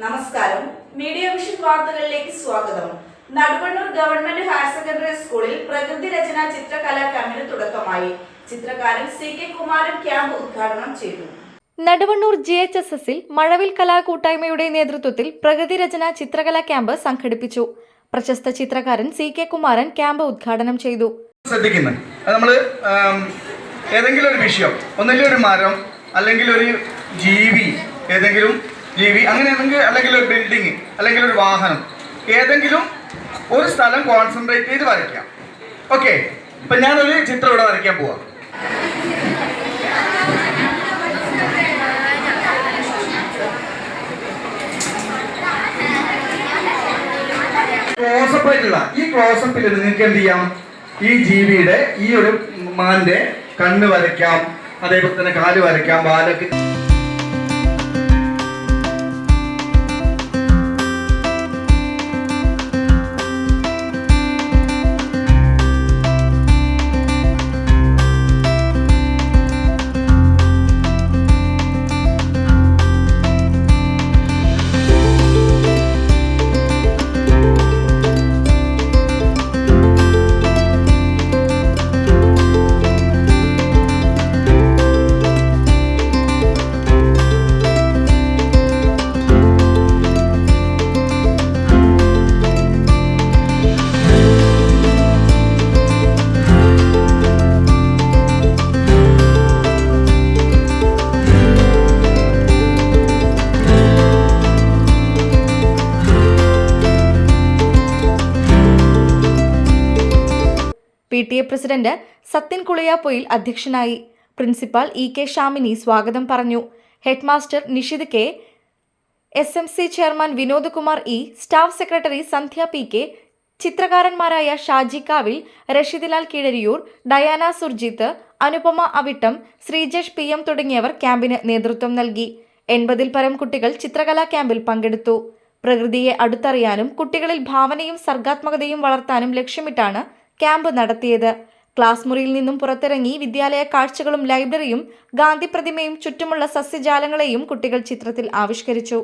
നമസ്കാരം. Media vision വാർത്തകളിലേക്ക് സ്വാഗതം. നടുവണ്ണൂർ ഗവൺമെന്റ് ഹയർ സെക്കൻഡറി സ്കൂളിൽ പ്രകൃതി രചന ചിത്രകലാ ക്യാമ്പിന് തുടക്കമായി. ചിത്രകാരൻ സി കെ കുമാരൻ ക്യാമ്പ് ഉദ്ഘാടനം ചെയ്തു. നടുവണ്ണൂർ ജി എച്ച് എസ് എസിൽ മഴവിൽ കലാകൂട്ടായ്മയുടെ നേതൃത്വത്തിൽ പ്രകൃതി രചന ചിത്രകലാ ക്യാമ്പ് സംഘടിപ്പിച്ചു. പ്രശസ്ത ചിത്രകാരൻ സി കെ കുമാരൻ ക്യാമ്പ് ഉദ്ഘാടനം ചെയ്തു. ശ്രദ്ധിക്കുന്നത്. നമ്മൾ ഏതെങ്കിലും ഒരു വിഷയം ഒന്നെങ്കിലും ഒരു മരം അല്ലെങ്കിൽ ഒരു ജീവി ഏതെങ്കിലും ജീവി അങ്ങനെ ഏതെങ്കിലും അല്ലെങ്കിൽ ഒരു ബിൽഡിങ് അല്ലെങ്കിൽ ഒരു വാഹനം ഏതെങ്കിലും ഒരു സ്ഥലം കോൺസെൻട്രേറ്റ് ചെയ്ത് വരയ്ക്കാം. ഓക്കെ ഇപ്പം ഞാനൊരു ചിത്രം ഇവിടെ വരയ്ക്കാൻ പോവാം. ക്ലോസപ്പ് ഈ ക്ലോസപ്പിൽ നിങ്ങൾക്ക് എന്ത് ചെയ്യാം? ഈ ജീവിയുടെ ഈ ഒരു മാന്റെ കണ്ണ് വരയ്ക്കാം. അതേപോലെ തന്നെ കാൽ വരയ്ക്കാം വാലൊക്കെ P T A president Sathyan Kuliyappoyil അധ്യക്ഷനായി. പ്രിൻസിപ്പാൾ ഇ കെ ഷാമിനി സ്വാഗതം പറഞ്ഞു. Headmaster Nishith K. S M C chairman Vinod Kumar E. Staff secretary Sandhya P K. ചിത്രകാരന്മാരായ Shaji Kavil Rasheedlal Keezhariyur Diana Surjith Anupama Avittam Sreejesh P M തുടങ്ങിയവർ ക്യാമ്പിന് നേതൃത്വം നൽകി. എൺപതിൽ പരം കുട്ടികൾ ചിത്രകലാ ക്യാമ്പിൽ പങ്കെടുത്തു. പ്രകൃതിയെ അടുത്തറിയാനും കുട്ടികളിൽ ഭാവനയും സർഗാത്മകതയും വളർത്താനും ലക്ഷ്യമിട്ടാണ് ക്യാമ്പ് നടത്തിയത്. ക്ലാസ് മുറിയിൽ നിന്നും പുറത്തിറങ്ങി വിദ്യാലയ കാഴ്ചകളും ലൈബ്രറിയും ഗാന്ധി പ്രതിമയും ചുറ്റുമുള്ള സസ്യജാലങ്ങളെയും കുട്ടികൾ ചിത്രത്തിൽ ആവിഷ്കരിച്ചു.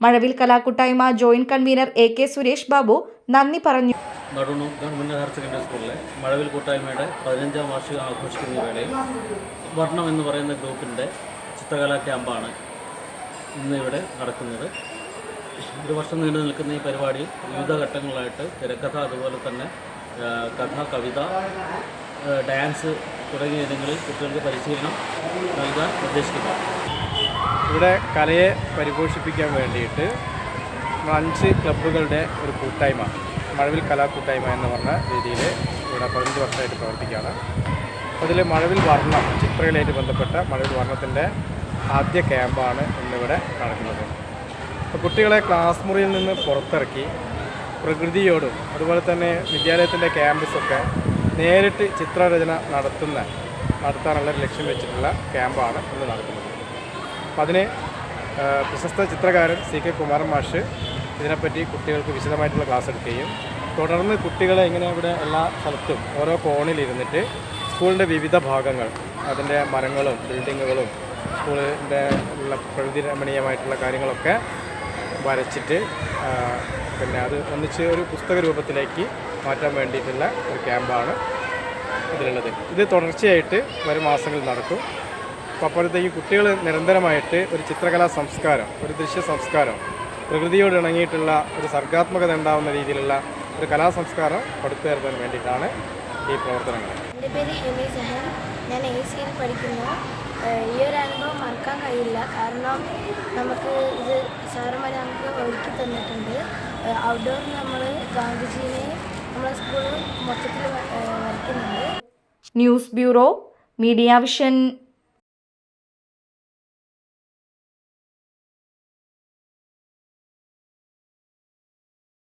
Mazhavil കലാകൂട്ടായ്മ joint convener A K Suresh Babu നന്ദി പറഞ്ഞു. നടുണു ഗവൺമെന്റ് ഹയർ സെക്കൻഡറി സ്കൂളിലെ മഴവിൽ കൂട്ടായ്മയുടെ പതിനഞ്ചാം വാർഷികം ആഘോഷിക്കുന്ന വേളയിൽ വർണം എന്ന് പറയുന്ന ഗ്രൂപ്പിന്റെ ചിത്രകലാ ക്യാമ്പാണ് ഇന്ന് ഇവിടെ നടക്കുന്നത്. ഒരു വർഷം നീണ്ടു നിൽക്കുന്ന ഈ പരിപാടിയിൽ വിവിധ ഘട്ടങ്ങളായിട്ട് തിരക്കഥ അതുപോലെ തന്നെ കഥ കവിത ഡാൻസ് തുടങ്ങിയ ഇനങ്ങളിൽ കുട്ടികൾക്ക് പരിശീലനം നൽകാൻ ഉദ്ദേശിക്കുന്നു. ഇവിടെ കലയെ പരിപോഷിപ്പിക്കാൻ വേണ്ടിയിട്ട് അഞ്ച് ക്ലബ്ബുകളുടെ ഒരു കൂട്ടായ്മ മഴവിൽ കലാ കൂട്ടായ്മ എന്ന് പറഞ്ഞ രീതിയിൽ ഇവിടെ പതിനഞ്ച് വർഷമായിട്ട് പ്രവർത്തിക്കുകയാണ്. അതിൽ മഴവിൽ വർണം ചിത്രകലയായിട്ട് ബന്ധപ്പെട്ട മഴവിൽ വർണത്തിന്റെ ആദ്യ ക്യാമ്പാണ് ഇന്നിവിടെ നടക്കുന്നത്. അപ്പോൾ കുട്ടികളെ ക്ലാസ് മുറിയിൽ നിന്ന് പുറത്തിറക്കി പ്രകൃതിയോടും അതുപോലെ തന്നെ വിദ്യാലയത്തിന്റെ ക്യാമ്പസൊക്കെ നേരിട്ട് ചിത്രരചന നടത്തുന്ന നടത്താനുള്ള ലക്ഷ്യം വെച്ചിട്ടുള്ള ക്യാമ്പാണ് ഇന്ന് നടക്കുന്നത്. അപ്പം അതിന് പ്രശസ്ത ചിത്രകാരൻ സി കെ കുമാരൻ മാഷ് ഇതിനെപ്പറ്റി കുട്ടികൾക്ക് വിശദമായിട്ടുള്ള ക്ലാസ് എടുക്കുകയും തുടർന്ന് കുട്ടികളെ ഇങ്ങനെ ഇവിടെ എല്ലാ സ്ഥലത്തും ഓരോ കോണിലിരുന്നിട്ട് സ്കൂളിന്റെ വിവിധ ഭാഗങ്ങൾ അതിന്റെ മരങ്ങളും ബിൽഡിങ്ങുകളും സ്കൂളിന്റെ ഉള്ള പ്രകൃതി രമണീയമായിട്ടുള്ള കാര്യങ്ങളൊക്കെ വരച്ചിട്ട് പിന്നെ അത് ഒന്നിച്ച് ഒരു പുസ്തക രൂപത്തിലേക്ക് മാറ്റാൻ വേണ്ടിയിട്ടുള്ള ഒരു ക്യാമ്പാണ് ഇതിലുള്ളത്. ഇത് തുടർച്ചയായിട്ട് വരും മാസങ്ങളിൽ നടക്കും. അപ്പോൾ അപ്പോഴത്തേക്ക് കുട്ടികൾ നിരന്തരമായിട്ട് ഒരു ചിത്രകലാ സംസ്കാരം ഒരു ദൃശ്യ സംസ്കാരം പ്രകൃതിയോട് ഇണങ്ങിയിട്ടുള്ള ഒരു സർഗാത്മകത ഉണ്ടാവുന്ന രീതിയിലുള്ള ഒരു കലാ സംസ്കാരം പടുത്തുയർത്താൻ വേണ്ടിയിട്ടാണ് ഈ പ്രവർത്തനങ്ങൾ. എന്റെ പേര് എം എ സഹൻ. ഞാൻ എ സിയിൽ പഠിക്കുന്നു. ഈ ഒരു അനുഭവം മറക്കാൻ കഴിയില്ല. കാരണം നമുക്ക് ഇത് സാറുമാർ നമുക്ക് ഒരുക്കി തന്നിട്ടുണ്ട്. ഔട്ട്ഡോറിൽ നമ്മൾ ഗാന്ധിജീനെ നമ്മളെ സ്കൂളിൽ മൊത്തത്തിൽ വരയ്ക്കുന്നുണ്ട്. News bureau media vision.